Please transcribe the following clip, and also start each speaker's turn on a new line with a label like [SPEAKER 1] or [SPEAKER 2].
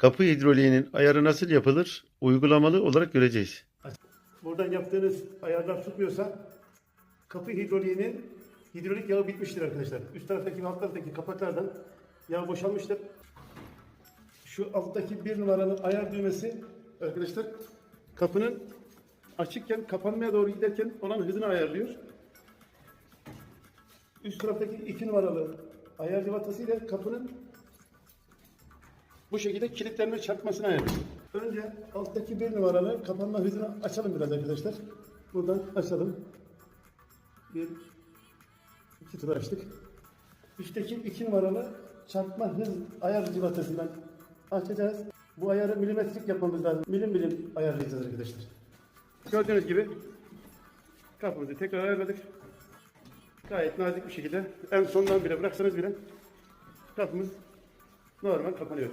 [SPEAKER 1] Kapı hidroliğinin ayarı nasıl yapılır? Uygulamalı olarak göreceğiz.
[SPEAKER 2] Buradan yaptığınız ayarlar tutmuyorsa kapı hidroliğinin hidrolik yağı bitmiştir arkadaşlar. Üst taraftaki ve alt taraftaki kapaklardan yağ boşalmıştır. Şu alttaki bir numaralı ayar düğmesi arkadaşlar kapının açıkken kapanmaya doğru giderken olan hızını ayarlıyor. Üst taraftaki iki numaralı ayar civatası ile kapının bu şekilde kilitlenme çarpmasını ayarlıyor. Önce alttaki bir numaralı kapanma hızını açalım biraz arkadaşlar. Buradan açalım. Bir, iki tur açtık. Üstteki iki numaralı çarpma hız ayar civatasından açacağız. Bu ayarı milimetrik yapmamız lazım. Milim milim ayarlayacağız arkadaşlar. Gördüğünüz gibi kapımızı tekrar ayarladık. Gayet nazik bir şekilde en sondan bile bıraksanız bile kapımız normal kapanıyor.